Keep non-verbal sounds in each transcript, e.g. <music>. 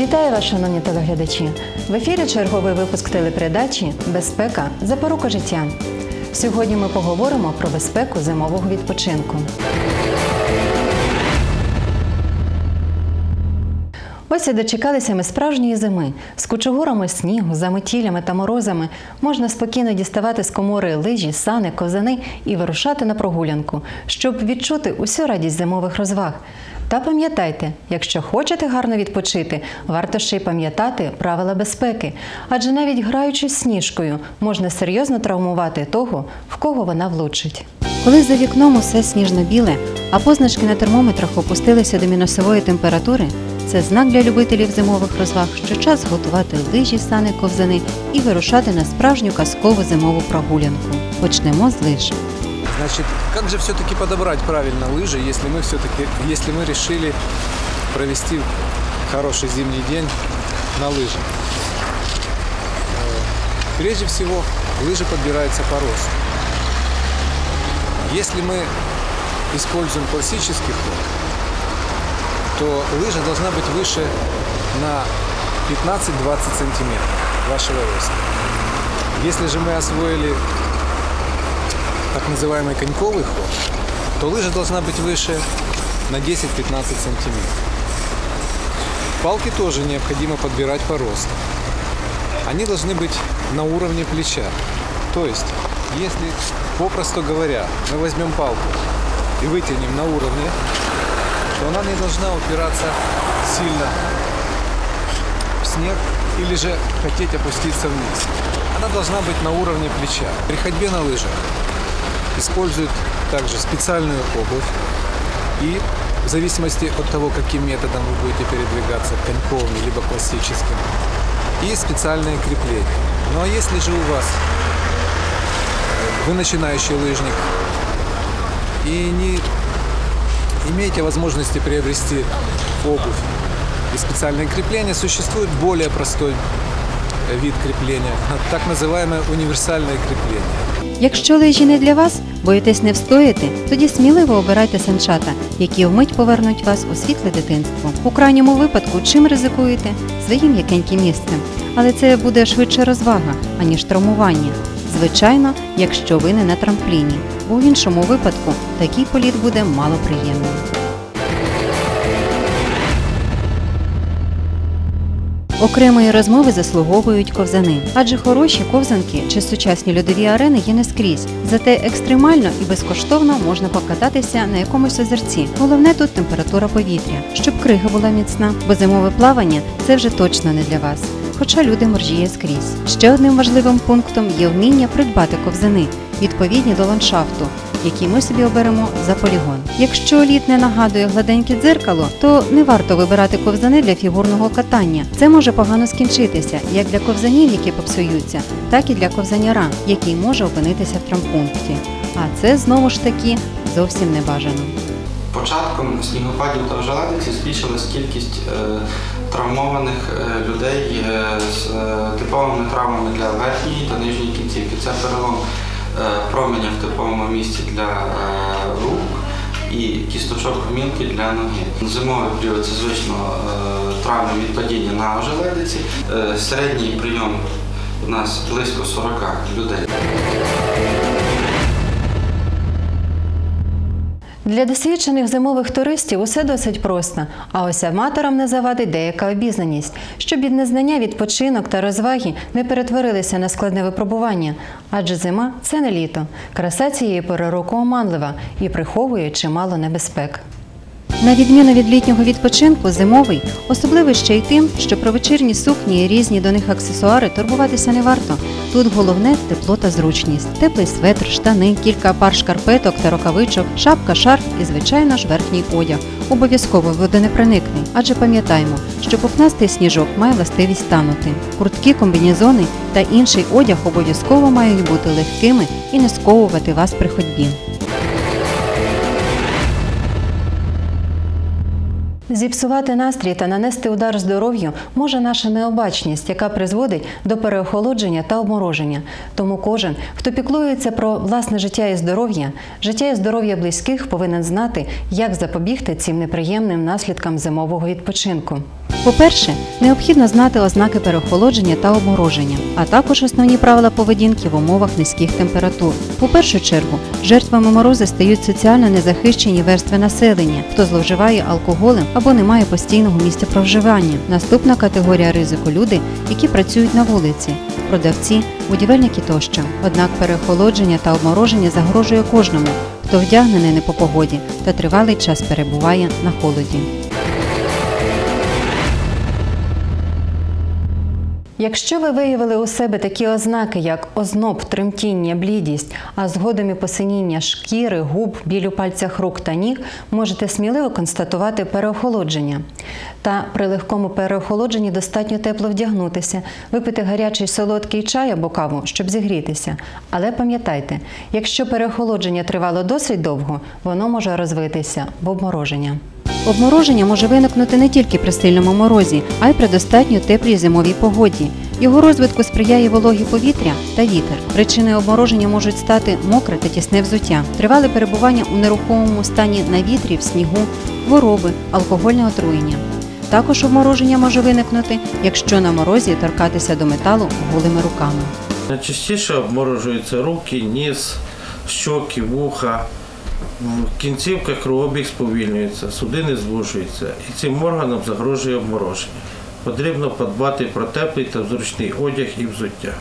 Вітаю вас, шановні телеглядачі! В ефірі черговий випуск телепередачі Безпека запорука життя. Сьогодні ми поговоримо про безпеку зимового відпочинку. Ось і дочекалися ми справжньої зими. З кучугурами снігу, заметілями та морозами можна спокійно діставати з комори лижі, сани, ковзани і вирушати на прогулянку, щоб відчути усю радість зимових розваг. Та пам'ятайте, якщо хочете гарно відпочити, варто ще й пам'ятати правила безпеки, адже навіть граючи сніжкою, можна серйозно травмувати того, в кого вона влучить. Коли за вікном усе сніжно-біле, а позначки на термометрах опустилися до мінусової температури, це знак для любителів зимових розваг, що час готувати лижі, сани, ковзани і вирушати на справжню казкову зимову прогулянку. Почнемо з лиж. Значит, как же все-таки подобрать правильно лыжи, если мы все-таки, если мы решили провести хороший зимний день на лыжах? Э, Прежде всего, лыжи подбираются по росту. Если мы используем классический ход, то лыжа должна быть выше на 15-20 сантиметров вашего роста. Если же мы освоили так называемый коньковый ход, то лыжа должна быть выше на 10-15 сантиметров. Палки тоже необходимо подбирать по росту. Они должны быть на уровне плеча. То есть, если, попросту говоря, мы возьмем палку и вытянем на уровне, то она не должна упираться сильно в снег или же хотеть опуститься вниз. Она должна быть на уровне плеча. При ходьбе на лыжах используют также специальную обувь и в зависимости от того, каким методом вы будете передвигаться, коньковым либо классическим, и специальное крепление. Ну а если же у вас э, вы начинающий лыжник и не имеете возможности приобрести обувь и специальное крепление, существует более простой э, вид крепления, <laughs> так называемое универсальное крепление. Якщо лижі не для вас, боїтесь не встояти, тоді сміливо обирайте санчата, які вмить повернуть вас у світле дитинство. У крайньому випадку, чим ризикуєте? Своїм якеньким місцем. Але це буде швидше розвага, аніж травмування. Звичайно, якщо ви не на трампліні, бо в іншому випадку такий політ буде малоприємним. Окремої розмови заслуговують ковзани, адже хороші ковзанки чи сучасні льодові арени є не скрізь. Зате екстремально і безкоштовно можна покататися на якомусь озерці. Головне тут температура повітря, щоб крига була міцна, бо зимове плавання це вже точно не для вас. Хоча люди моржіє скрізь. Ще одним важливим пунктом є вміння придбати ковзани, відповідні до ландшафту, який ми собі оберемо за полігон. Якщо лід не нагадує гладеньке дзеркало, то не варто вибирати ковзани для фігурного катання. Це може погано скінчитися як для ковзанів, які попсуються, так і для ковзаняра, який може опинитися в травмпункті. А це знову ж таки зовсім не бажано. Початком снігопадів та ожеледиці збільшилась кількість е, травмованих е, людей е, з е, типовими травмами для верхньої та нижньої кінцівки. Це перелом променя в типовому місці для е, рук і кісточок гомілки для ноги. Зимовий період це звично е, травми від падіння на ожеледиці. Е, середній прийом у нас близько 40 людей. Для досвідчених зимових туристів усе досить просто, а ось аматорам не завадить деяка обізнаність, щоб від незнання відпочинок та розваги не перетворилися на складне випробування. Адже зима це не літо. Краса цієї пори року оманлива і приховує чимало небезпек. На відміну від літнього відпочинку, зимовий особливий ще й тим, що про вечірні сукні і різні до них аксесуари турбуватися не варто. Тут головне тепло та зручність, теплий светр, штани, кілька пар шкарпеток та рукавичок, шапка, шарф і, звичайно ж, верхній одяг. Обов'язково водонепроникний, адже пам'ятаємо, що пухнастий сніжок має властивість танути. Куртки, комбінезони та інший одяг обов'язково мають бути легкими і не сковувати вас при ходьбі. Зіпсувати настрій та нанести удар здоров'ю може наша необачність, яка призводить до переохолодження та обмороження. Тому кожен, хто піклується про власне життя і здоров'я, життя і здоров'я близьких, повинен знати, як запобігти цим неприємним наслідкам зимового відпочинку. По-перше, необхідно знати ознаки переохолодження та обмороження, а також основні правила поведінки в умовах низьких температур. У першу чергу, жертвами морози стають соціально незахищені верстви населення, хто зловживає алкоголем або не має постійного місця проживання. Наступна категорія ризику люди, які працюють на вулиці, продавці, будівельники тощо. Однак переохолодження та обмороження загрожує кожному, хто вдягнений не по погоді та тривалий час перебуває на холоді. Якщо ви виявили у себе такі ознаки, як озноб, тремтіння, блідість, а згодом і посиніння шкіри, губ, біль у пальцях рук та ніг, можете сміливо констатувати переохолодження. Та при легкому переохолодженні достатньо тепло вдягнутися, випити гарячий солодкий чай або каву, щоб зігрітися. Але пам'ятайте, якщо переохолодження тривало досить довго, воно може розвитися в обмороження. Обмороження може виникнути не тільки при сильному морозі, а й при достатньо теплій зимовій погоді. Його розвитку сприяє вологі повітря та вітер. Причиною обмороження можуть стати мокре та тісне взуття, тривале перебування у нерухомому стані на вітрі, в снігу, хвороби, алкогольне отруєння. Також обмороження може виникнути, якщо на морозі торкатися до металу голими руками. Найчастіше обморожуються руки, ніс, щоки, вуха. В кінцівках кровообіг сповільнюється, судини звужуються, і цим органам загрожує обмороження. Потрібно подбати про теплий та зручний одяг і взуття.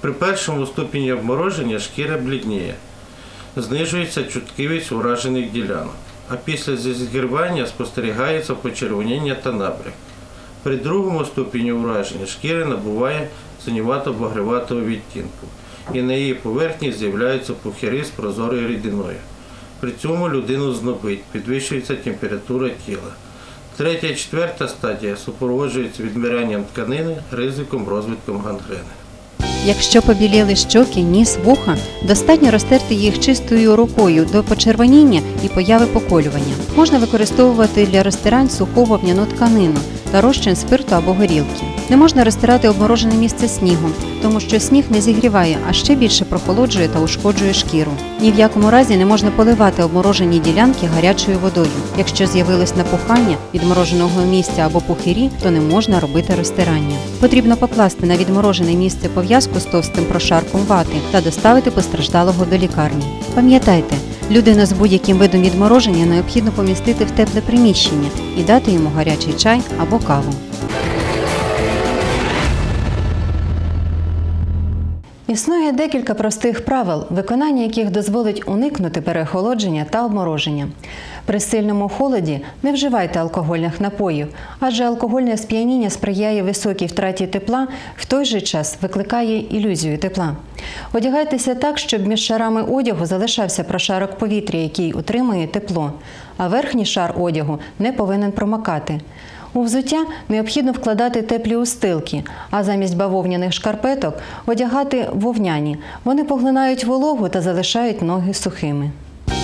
При першому ступені обмороження шкіра блідніє, знижується чуткивість уражених ділянок, а після зігрівання спостерігається почервоніння та набряк. При другому ступені ураження шкіра набуває синювато-багрюватого відтінку, і на її поверхні з'являються пухири з прозорою рідиною. При цьому людину знобить, підвищується температура тіла. Третя і четверта стадія супроводжується відмирянням тканини, ризиком розвитком гангрени. Якщо побіліли щоки, ніс, вуха, достатньо розтерти їх чистою рукою до почервоніння і появи поколювання. Можна використовувати для розтирань суху вовняну тканину та розчин спирту або горілки. Не можна розтирати обморожене місце снігом, тому що сніг не зігріває, а ще більше прохолоджує та ушкоджує шкіру. Ні в якому разі не можна поливати обморожені ділянки гарячою водою. Якщо з'явилось напухання відмороженого місця або пухирі, то не можна робити розтирання. Потрібно покласти на відморожене місце пов'язку з товстим прошарком вати та доставити постраждалого до лікарні. Пам'ятайте, людину з будь-яким видом відмороження необхідно помістити в тепле приміщення і дати йому гарячий чай або каву. Існує декілька простих правил, виконання яких дозволить уникнути переохолодження та обмороження. При сильному холоді не вживайте алкогольних напоїв, адже алкогольне сп'яніння сприяє високій втраті тепла, в той же час викликає ілюзію тепла. Одягайтеся так, щоб між шарами одягу залишався прошарок повітря, який утримує тепло, а верхній шар одягу не повинен промокати. У взуття необхідно вкладати теплі устилки, а замість бавовняних шкарпеток одягати вовняні. Вони поглинають вологу та залишають ноги сухими.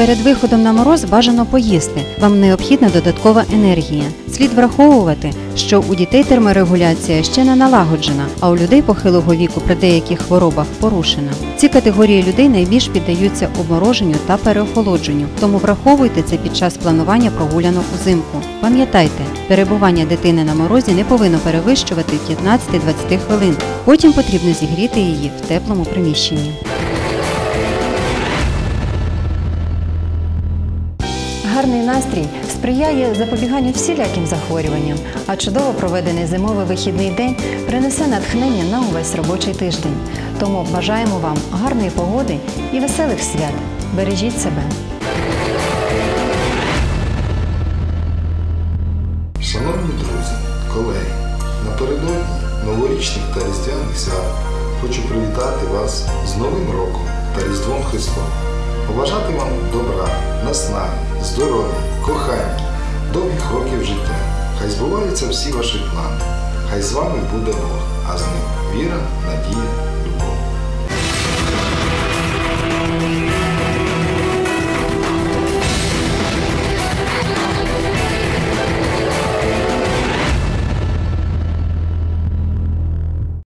Перед виходом на мороз бажано поїсти. Вам необхідна додаткова енергія. Слід враховувати, що у дітей терморегуляція ще не налагоджена, а у людей похилого віку при деяких хворобах порушена. Ці категорії людей найбільш піддаються обмороженню та переохолодженню, тому враховуйте це під час планування прогулянок узимку. Пам'ятайте, перебування дитини на морозі не повинно перевищувати 15-20 хвилин. Потім потрібно зігріти її в теплому приміщенні. Гарний настрій сприяє запобіганню всіляким захворюванням, а чудово проведений зимовий вихідний день принесе натхнення на увесь робочий тиждень. Тому бажаємо вам гарної погоди і веселих свят. Бережіть себе. Шановні друзі, колеги, напередодні новорічних та різдвяних свят хочу привітати вас з Новим роком та Різдвом Христом. Побажати вам добра, наснаги, здоров'я, кохання, довгих років життя. Хай збуваються всі ваші плани. Хай з вами буде Бог, а з ним віра, надія,